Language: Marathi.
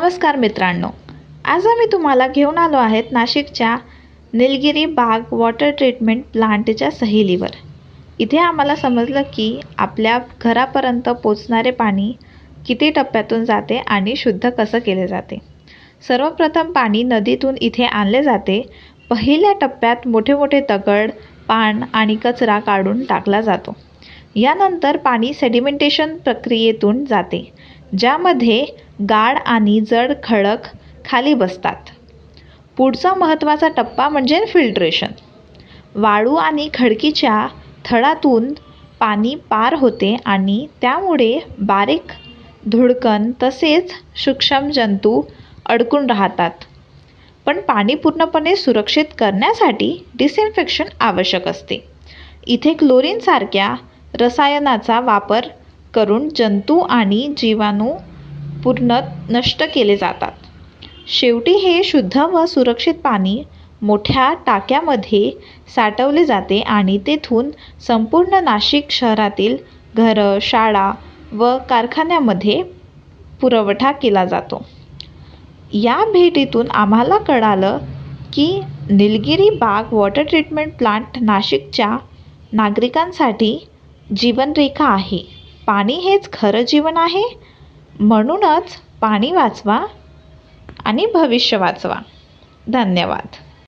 नमस्कार मित्रांनो. आज आम्ही तुम्हाला घेऊन आलो आहेत नाशिकच्या निलगिरी बाग वॉटर ट्रीटमेंट प्लांटच्या सहेलीवर. इथे आम्हाला समजलं की आपल्या घरापर्यंत पोचणारे पाणी किती टप्प्यातून जाते आणि शुद्ध कसं केले जाते. सर्वप्रथम पाणी नदीतून इथे आणले जाते. पहिल्या टप्प्यात मोठे मोठे दगड पाण आणि कचरा काढून टाकला जातो. यानंतर पाणी सेडिमेंटेशन प्रक्रियेतून जाते ज्यामध्ये गाढ आणि जड खडक खाली बसतात. पुढचा महत्त्वाचा टप्पा म्हणजे फिल्ट्रेशन वाळू आणि खडकीच्या थडातून पाणी पार होते आणि त्यामुळे बारीक धुडकण तसेच सूक्ष्म जंतू अडकून राहतात. पण पाणी पूर्णपणे सुरक्षित करण्यासाठी डिसइन्फेक्शन आवश्यक असते. इथे क्लोरीनसारख्या रसायनाचा वापर करून जंतू आणि जीवाणू पूर्ण नष्ट केले जातात. शेवटी हे शुद्ध व सुरक्षित पाणी मोठ्या टाक्यामध्ये साठवले जाते आणि तेथून संपूर्ण नाशिक शहरातील घरं शाळा व कारखान्यामध्ये पुरवठा केला जातो. या भेटीतून आम्हाला कळालं की निलगिरी बाग वॉटर ट्रीटमेंट प्लांट नाशिकच्या नागरिकांसाठी जीवनरेखा आहे. पाणी हेच खरं जीवन आहे म्हणूनच पाणी वाचवा आणि भविष्य वाचवा. धन्यवाद.